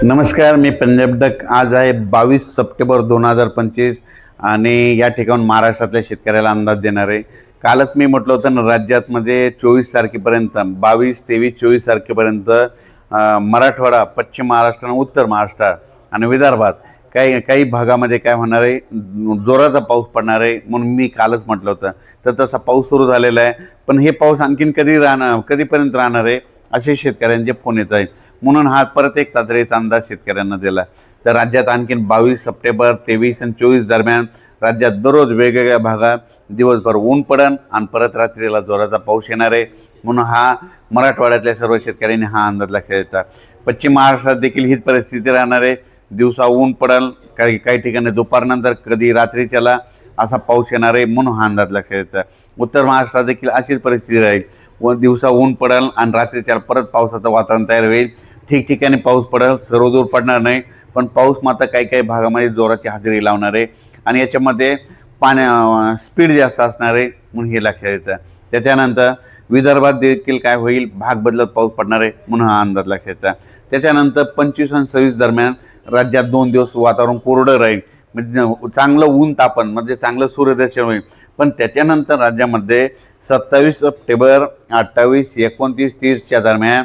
नमस्कार मी पंजाब डक. आज आहे बावीस सप्टेंबर दोन हजार पंचवीस आणि या ठिकाणून महाराष्ट्रातल्या शेतकऱ्याला अंदाज देणार आहे. कालच मी म्हटलं होतं ना राज्यातमध्ये म्हणजे चोवीस तारखेपर्यंत बावीस तेवीस चोवीस तारखेपर्यंत मराठवाडा पश्चिम महाराष्ट्र आणि उत्तर महाराष्ट्र आणि विदर्भात काही काही भागामध्ये काय होणार आहे? जोराचा पाऊस पडणार आहे म्हणून मी कालच म्हटलं होतं. तर तसा पाऊस सुरू झालेला आहे. पण हे पाऊस आणखीन कधी राहणार कधीपर्यंत राहणार आहे? असे शेतकऱ्यांचे फोन येत आहे म्हणून हा परत एक तातडीचा अंदाज शेतकऱ्यांना दिला. तर राज्यात आणखीन बावीस सप्टेंबर तेवीस आणि चोवीस दरम्यान राज्यात दररोज वेगवेगळ्या भागात दिवसभर ऊन पडन आणि परत रात्रीला जोराचा पाऊस येणार आहे. म्हणून हा मराठवाड्यातल्या सर्व शेतकऱ्यांनी हा अंदाज लक्षात येतात पश्चिम महाराष्ट्रात देखील हीच परिस्थिती राहणार आहे. दिवसा ऊन पडल काही काही ठिकाणी दुपारनंतर कधी रात्रीच्याला असा पाऊस येणार आहे म्हणून हा अंदाज लक्षात येतात उत्तर महाराष्ट्रात देखील अशीच परिस्थिती राहील. व दिवसा ऊन पडल आणि रात्रीच्या परत पावसाचं वातावरण तयार होईल. ठिकठिकाणी पाऊस पडेल सर्वदूर पडणार नाही पण पाऊस मात्र काही काही भागामध्ये जोराची हजेरी लावणार आहे. आणि याच्यामध्ये पाण्या स्पीड जास्त असणार आहे म्हणून हे लक्षात येतं. त्याच्यानंतर विदर्भात देखील काय होईल? भाग बदलत पाऊस पडणार आहे म्हणून हा अंदाज लक्षात येतं. त्याच्यानंतर पंचवीस आणि सव्वीस दरम्यान राज्यात दोन दिवस वातावरण कोरडं राहील. म्हणजे चांगलं ऊन तापन म्हणजे चांगलं सूर्यदर्शन होईल. पण त्याच्यानंतर राज्यामध्ये सत्तावीस सप्टेंबर अठ्ठावीस एकोणतीस तीसच्या दरम्यान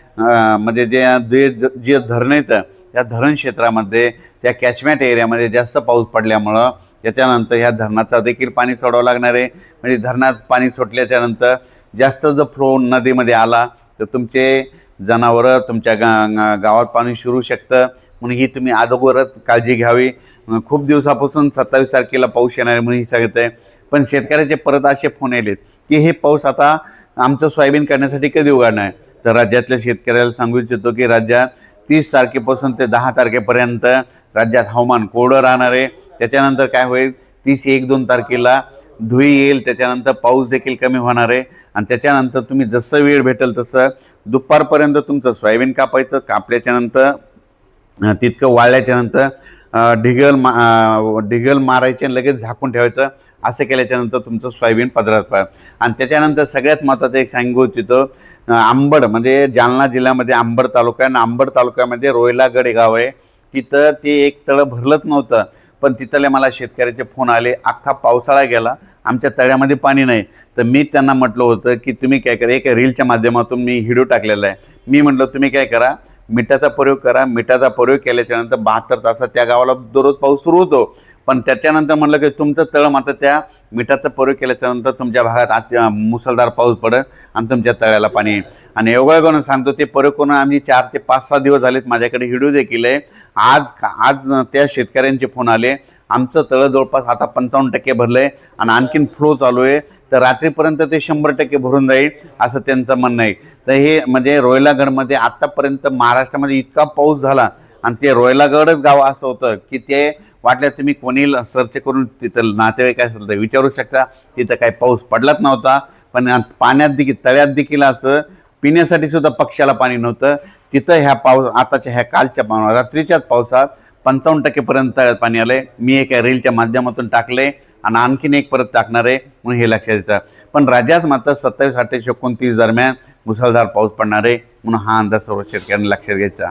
म्हणजे जे जे जे धरणं येतं त्या धरण क्षेत्रामध्ये त्या कॅचमॅट एरियामध्ये जास्त पाऊस पडल्यामुळं त्याच्यानंतर ह्या धरणाचा देखील पाणी सोडावं लागणार आहे. म्हणजे धरणात पाणी सोडल्याच्यानंतर जास्त जर फ्लो नदीमध्ये आला तर तुमचे जनावरं तुमच्या गा गावात पाणी शिरू शकतं. म्हणून ही तुम्ही अगोदरच काळजी घ्यावी. खूप दिवसापासून सत्तावीस तारखेला पाऊस येणार आहे म्हणून ही सांगत आहे पण शेतकऱ्याचे परत असे फोन आलेत की हे पाऊस आता आमचं सोयाबीन काढण्यासाठी कधी उघडणार आहे तर राज्यातल्या शेतकऱ्याला सांगू इच्छितो की राज्यात तीस तारखेपासून ते दहा तारखेपर्यंत राज्यात हवामान कोरडं राहणार आहे. त्याच्यानंतर काय होईल? तीस एक दोन तारखेला धुई येईल. त्याच्यानंतर पाऊस देखील कमी होणार आहे. आणि त्याच्यानंतर तुम्ही जसं वेळ भेटेल तसं दुपारपर्यंत तुमचं सोयाबीन कापायचं कापल्याच्यानंतर तितकं वाळल्याच्यानंतर ढिगल मा ढिगल मारायचे आणि लगेच झाकून ठेवायचं. असं केल्याच्यानंतर तुमचं सोयाबीन पदरात पाहिजे आणि त्याच्यानंतर सगळ्यात महत्त्वाचं एक सांगू इच्छितो आंबड म्हणजे जालना जिल्ह्यामध्ये आंबड तालुका आहे आणि आंबड तालुक्यामध्ये रोयलागड हे गाव आहे. तिथं ते एक तळं भरलंच नव्हतं पण तिथले मला शेतकऱ्याचे फोन आले. अख्खा पावसाळा गेला आमच्या तळ्यामध्ये पाणी नाही. तर मी त्यांना म्हटलं होतं की तुम्ही काय करा एक रीलच्या माध्यमातून मी व्हिडिओ टाकलेला आहे. मी म्हटलं तुम्ही काय करा मिठाचा प्रयोग करा. मिठाचा प्रयोग केल्याच्यानंतर बहात्तर तासात त्या गावाला दररोज पाऊस सुरू होतो. पण त्याच्यानंतर म्हटलं की तुमचं तळ मात्र त्या मिठाचा प्रयोग केल्याच्यानंतर तुमच्या भागात आत मुसळधार पाऊस पडत आणि तुमच्या तळ्याला पाणी. येईल आणि करून सांगतो ते प्रयोग करून आम्ही चार ते पाच सहा दिवस झालेत. माझ्याकडे व्हिडिओ देखील आहे. आज आज त्या शेतकऱ्यांचे फोन आले. आमचं तळं जवळपास आता पंचावन्न टक्के भरलं आहे आणि आणखीन फ्लो चालू आहे. तर रात्रीपर्यंत ते शंभर टक्के भरून जाईल असं त्यांचं म्हणणं आहे. तर हे म्हणजे रोयलागडमध्ये आत्तापर्यंत महाराष्ट्रामध्ये इतका पाऊस झाला आणि ते रोयलागडच गाव असं होतं की ते वाटलं तुम्ही कोणी सर्च करून तिथं नातेवाईक काय असेल तर विचारू शकता. तिथं काही पाऊस पडलाच नव्हता. पण पाण्यात देखील तळ्यात देखील असं पिण्यासाठी सुद्धा पक्षाला पाणी नव्हतं. तिथं ह्या पाऊस आताच्या ह्या कालच्या पा रात्रीच्याच पावसात पंचावन्न टक्केपर्यंत तळ्यात पाणी आलं आहे मी एका रीलच्या माध्यमातून टाकले आणि आणखीन एक परत टाकणार आहे म्हणून हे लक्षात येतं. पण राज्यात मात्र सत्तावीस अठ्ठावीस एकोणतीस दरम्यान मुसळधार पाऊस पडणार आहे म्हणून हा अंदाज सर्व शेतकऱ्यांनी लक्षात घ्यायचा.